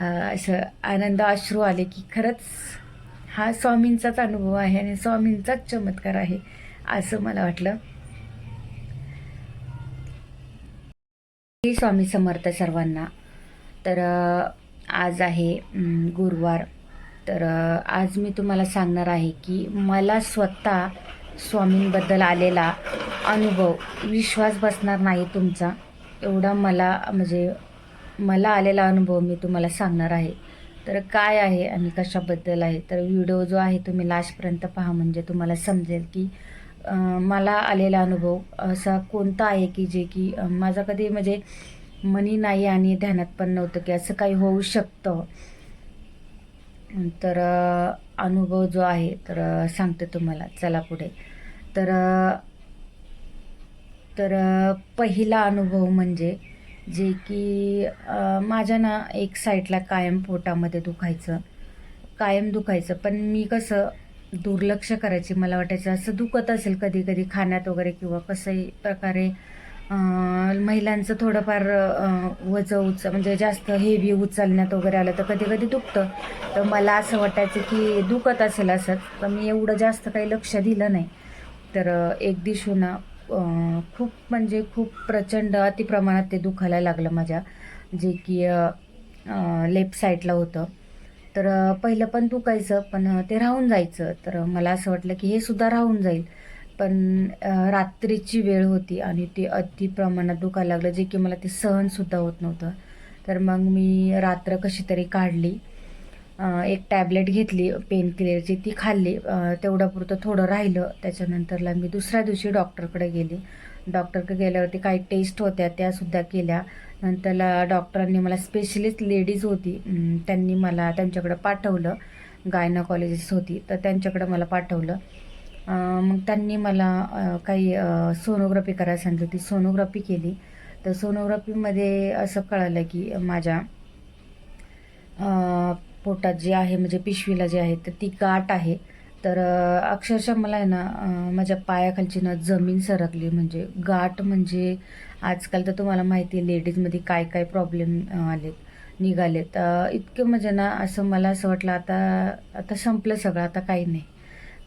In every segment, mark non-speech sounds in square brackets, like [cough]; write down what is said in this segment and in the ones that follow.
असं आनंद अश्रू आले की खरंच हा स्वामींचाच अनुभव आहे आणि स्वामींचाच चमत्कार आहे असं मला वाटलं. स्वामी समर्थ सर्वांना. तर आज आहे गुरुवार. तर आज मी तुम्हाला सांगणार आहे की मला स्वतः स्वामींबद्दल आलेला अनुभव विश्वास बसणार नाही तुमचा. एवढा मला म्हणजे मला आलेला अनुभव मी तुम्हाला सांगणार आहे. तर काय आहे आणि कशाबद्दल आहे? तर व्हिडिओ जो आहे तुम्ही लास्टपर्यंत पहा म्हणजे तुम्हाला समजेल की मला आलेला अनुभव असा कोणता आहे की जे की माझा कधी म्हणजे मनी नाही आणि ध्यानात पण नव्हतं की असं काही होऊ शकतं. तर अनुभव जो आहे तर सांगते तुम्हाला. चला पुढे. तर तर पहिला अनुभव म्हणजे जे की माझ्या ना एक साईडला कायम पोटामध्ये दुखायचं. कायम दुखायचं. पण मी कसं दुर्लक्ष करायची मला वाटायचं असं दुखत असेल कधी कधी खाण्यात वगैरे किंवा कसंही प्रकारे महिलांचं थोडंफार अं, उच म्हणजे जास्त हेवी उचलण्यात वगैरे आलं तर कधी कधी दुखतं. तर मला असं वाटायचं की दुखत असेल असंच तर मी एवढं जास्त काही लक्ष दिलं नाही. तर एक दिवशी ना खूप म्हणजे खूप प्रचंड अतिप्रमाणात ते दुखायला लागलं माझ्या. जे की लेफ्ट साईडला होतं. तर पहिलं पण दुखायचं पण ते राहून जायचं. तर मला असं वाटलं की हे सुद्धा राहून जाईल. पण रात्रीची वेळ होती आणि ते अति प्रमाणात दुखायला लागलं जे की मला ते सहनसुद्धा होत नव्हतं. तर मग मी रात्र कशी तरी काढली. एक टॅबलेट घेतली पेन किलरची ती खाल्ली. तेवढ्यापुरतं थोडं राहिलं. त्याच्यानंतरला मी दुसऱ्या दिवशी डॉक्टरकडे गेली. डॉक्टरकडे गेल्यावरती काही टेस्ट होत्या त्यासुद्धा केल्या. नंतरला डॉक्टरांनी मला स्पेशलिस्ट लेडीज होती. त्यांनी मला त्यांच्याकडं पाठवलं. गायनाकॉलॉजिस्ट होती. तर त्यांच्याकडं मला पाठवलं. मग त्यांनी मला काही सोनोग्राफी करायला सांगितली होती. सोनोग्राफी केली. तर सोनोग्राफीमध्ये असं कळालं की माझ्या पोटात जे आहे म्हणजे पिशवीला जे आहे तर ती गाठ आहे. तर अक्षरशः मला आहे ना माझ्या पायाखालची ना जमीन सरकली. म्हणजे गाठ म्हणजे आजकाल तर तुम्हाला माहिती आहे लेडीजमध्ये काय काय प्रॉब्लेम आलेत निघालेत. तर इतकं म्हणजे ना असं मला असं वाटलं आता आता संपलं सगळं आता काही नाही.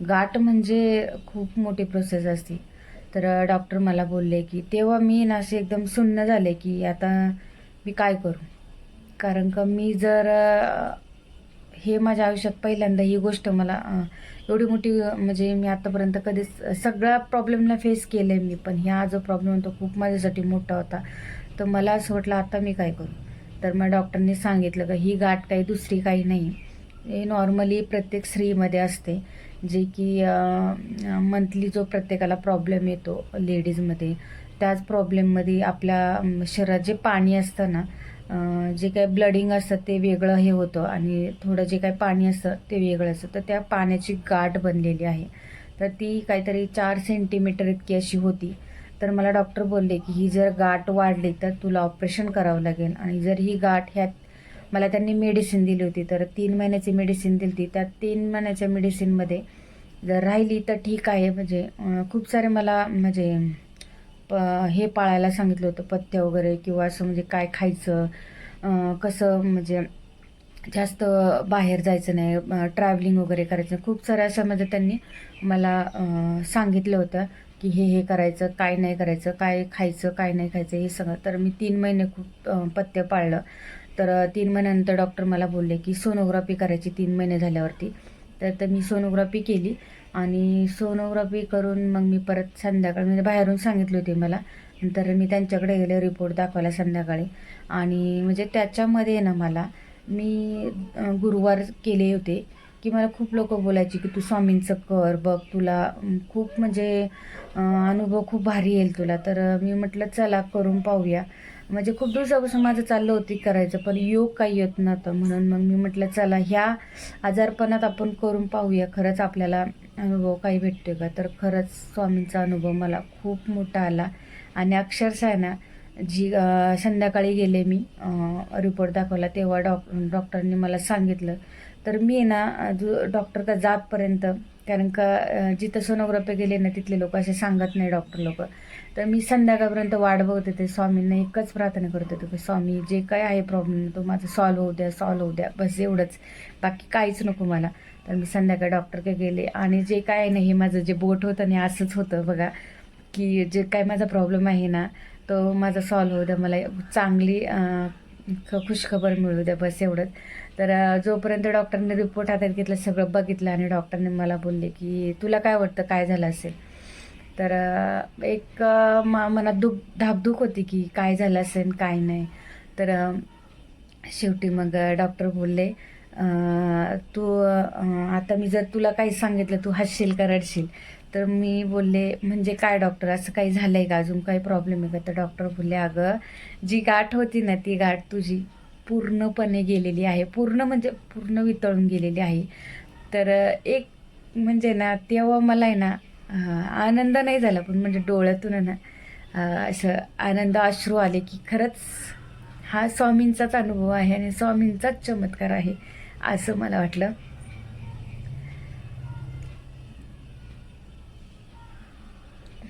गाठ म्हणजे खूप मोठी प्रोसेस असते. तर डॉक्टर मला बोलले की तेव्हा मी ना असे एकदम सुन्न झाले की आता मी काय करू? कारण का मी जर हे माझ्या आयुष्यात पहिल्यांदा ही गोष्ट मला एवढी मोठी म्हणजे मी आतापर्यंत कधीच सगळ्या प्रॉब्लेमला फेस केलं आहे मी. पण ह्या जो प्रॉब्लेम होता खूप माझ्यासाठी मोठा होता. तर मला असं वाटलं आता मी काय करू? तर मग डॉक्टरनी सांगितलं का ही गाठ काही दुसरी काही नाही. हे नॉर्मली प्रत्येक स्त्रीमध्ये असते. जे की मंथली जो प्रत्येकाला प्रॉब्लेम येतो लेडीजमध्ये त्याच प्रॉब्लेममध्ये आपल्या शरीरात जे पाणी असतं ना जे काही ब्लडिंग असतं ते वेगळं हे होतं आणि थोडं जे काही पाणी असतं ते वेगळं असतं. तर त्या पाण्याची गाठ बनलेली आहे. तर ती काहीतरी चार सेंटीमीटर इतकी अशी होती. तर मला डॉक्टर बोलले की ही जर गाठ वाढली तर तुला ऑपरेशन करावं लागेल. आणि जर ही गाठ ह्यात मला त्यांनी मेडिसिन दिली होती तर तीन महिन्याची मेडिसिन दिली होती. त्या तीन महिन्याच्या मेडिसिनमध्ये जर राहिली तर ठीक आहे. म्हणजे खूप सारे मला म्हणजे प हे पाळायला सांगितलं होतं पथ्य वगैरे किंवा असं म्हणजे काय खायचं? कसं म्हणजे जास्त बाहेर जायचं नाही ट्रॅव्हलिंग वगैरे करायचं. नाही. खूप साऱ्या असं म्हणजे त्यांनी मला सांगितलं होतं की हे हे करायचं काय नाही करायचं काय खायचं काय नाही खायचं हे सगळं. तर मी तीन महिने खूप पथ्य पाळलं. तर तीन महिन्यानंतर डॉक्टर मला बोलले की सोनोग्राफी करायची तीन महिने झाल्यावरती. तर तर मी सोनोग्राफी केली. आणि सोनोग्राफी करून मग मी परत संध्याकाळी म्हणजे बाहेरून सांगितली होती मला. नंतर मी त्यांच्याकडे गेले रिपोर्ट दाखवायला संध्याकाळी. आणि म्हणजे त्याच्यामध्ये ना मला मी गुरुवार केले होते की मला खूप लोक बोलायची की तू स्वामींचं कर बघ तुला खूप म्हणजे अनुभव खूप भारी येईल तुला. तर मी म्हटलं चला करून पाहूया. म्हणजे खूप दिवसापासून माझं चाललं होती करायचं पण योग काही येत नव्हतं म्हणून मग मी म्हटलं चला ह्या आजारपणात आपण करून पाहूया. खरंच आपल्याला अनुभव काही भेटतोय का? तर खरंच स्वामींचा अनुभव मला खूप मोठा आला. आणि अक्षरशः आहे ना जी संध्याकाळी गेले मी रिपोर्ट दाखवला तेव्हा डॉक डॉक्टरांनी मला सांगितलं. तर मी ना जो डॉक्टर का जातपर्यंत कारण का जिथं सोनोग्राफी गेले ना तिथले लोक असे सांगत नाही डॉक्टर लोक. तर मी संध्याकाळपर्यंत वाट बघत होते. स्वामींना एकच प्रार्थना करत होते की स्वामी जे काय आहे प्रॉब्लेम तो माझं सॉल्व्ह होऊ द्या सॉल्व्ह होऊ द्या. बस एवढंच. बाकी काहीच नको मला. तर मी संध्याकाळी डॉक्टरकडे गेले. आणि जे काय आहे ना हे माझं जे बोट होतं आणि असंच होतं बघा. की जे काय माझा प्रॉब्लेम आहे ना तो माझा सॉल्व्ह होऊ द्या. मला चांगली ख- खुशखबर मिळू द्या बस एवढंच. तर जोपर्यंत डॉक्टरने रिपोर्ट हातात घेतला सगळं बघितलं आणि डॉक्टरने मला बोलले की तुला काय वाटतं? काय झालं असेल? तर एक मा मनात दुख धाकधूक होती की काय झालं असेल काय नाही. तर शेवटी मग डॉक्टर बोलले तू आता मी जर तुला काही सांगितलं तू हसशील का रडशील? तर मी बोलले म्हणजे काय डॉक्टर असं काही झालं आहे का? अजून काही प्रॉब्लेम आहे का? तर डॉक्टर बोलले अगं जी गाठ होती ना ती गाठ तुझी पूर्णपणे गेलेली आहे. पूर्ण म्हणजे पूर्ण वितळून गेलेली आहे. तर एक म्हणजे ना तेव्हा मला आहे ना आनंद नाही झाला पण म्हणजे डोळ्यातून आहे ना असं आनंद अश्रू आले की खरंच हा स्वामींचाच अनुभव आहे आणि स्वामींचाच चमत्कार आहे. असं मला वाटलं.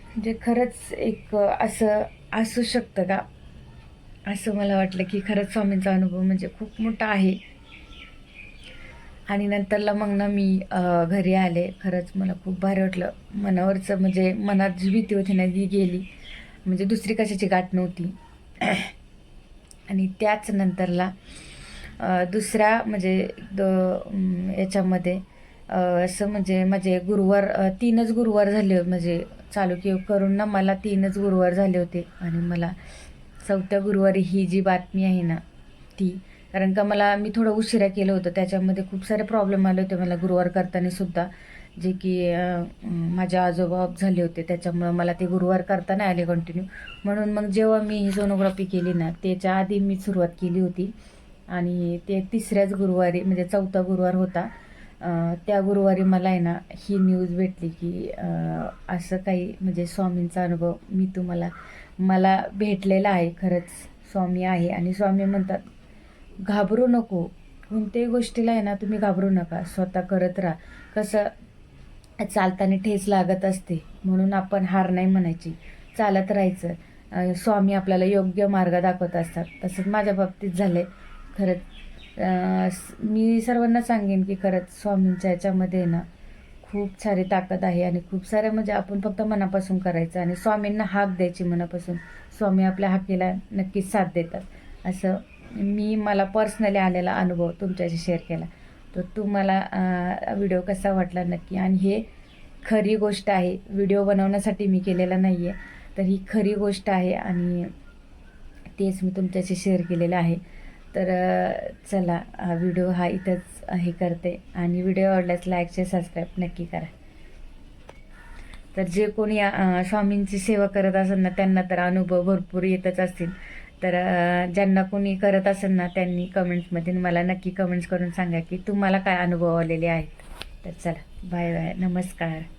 म्हणजे खरंच एक असं असू शकतं का? असं मला वाटलं की खरंच स्वामींचा अनुभव म्हणजे खूप मोठा आहे. आणि नंतरला मग ना मी घरी आले. खरंच मला खूप भारी वाटलं. मनावरचं म्हणजे मनात जी भीती होती ना ती गेली. म्हणजे दुसरी कशाची गाठ नव्हती. [clears throat] आणि त्याच नंतरला दुसऱ्या म्हणजे द याच्यामध्ये असं म्हणजे माझे गुरुवार तीनच गुरुवार झाले म्हणजे चालू की करून ना मला तीनच गुरुवार झाले होते. आणि मला चौथ्या गुरुवारी ही जी बातमी आहे ना ती कारण का मला मी थोडं उशिरा केलं होतं. त्याच्यामध्ये खूप सारे प्रॉब्लेम आले होते मला गुरुवार करताना सुद्धा. जे की माझे आजोबा झाले होते. त्याच्यामुळं मला ते गुरुवार करता नाही आले कंटिन्यू म्हणून मग जेव्हा मी ही सोनोग्राफी केली ना त्याच्या आधी मी सुरुवात केली होती. आणि ते तिसऱ्याच गुरुवारी म्हणजे चौथा गुरुवार होता. त्या गुरुवारी मला आहे ना ही न्यूज भेटली की असं काही म्हणजे स्वामींचा अनुभव मी तुम्हाला मला भेटलेला आहे खरंच स्वामी आहे. आणि स्वामी म्हणतात घाबरू नको. कोणत्याही गोष्टीला आहे ना तुम्ही घाबरू नका. स्वतः करत राहा. कसं चालताना ठेच लागत असते. म्हणून आपण हार नाही म्हणायची. चालत राहायचं. स्वामी आपल्याला योग्य मार्ग दाखवत असतात. तसंच माझ्या बाबतीत झालं आहे खरंच. मी सर्वांना सांगेन की खरंच स्वामींच्या याच्यामध्ये ना खूप सारी ताकद आहे आणि खूप साऱ्या म्हणजे आपण फक्त मनापासून करायचं आणि स्वामींना हाक द्यायची मनापासून. स्वामी आपल्या हाकेला नक्कीच साथ देतात. असं मी मला पर्सनली आलेला अनुभव तुमच्याशी शेअर केला. तर तुम्हाला व्हिडिओ कसा वाटला नक्की? आणि हे खरी गोष्ट आहे व्हिडिओ बनवण्यासाठी मी केलेला नाही आहे तर ही खरी गोष्ट आहे आणि तेच मी तुमच्याशी शेअर केलेलं आहे. तर चला हा व्हिडिओ हा इथंच हे करते. आणि व्हिडिओ आवडल्यास लाईक शेअर सबस्क्राईब नक्की करा. तर जे कोणी स्वामींची सेवा करत असेल ना त्यांना तर अनुभव भरपूर येतच असतील. तर ज्यांना कोणी करत असेल ना त्यांनी कमेंट्समध्ये मला नक्की कमेंट्स करून सांगा की तुम्हाला काय अनुभव आलेले आहेत. तर चला बाय बाय नमस्कार.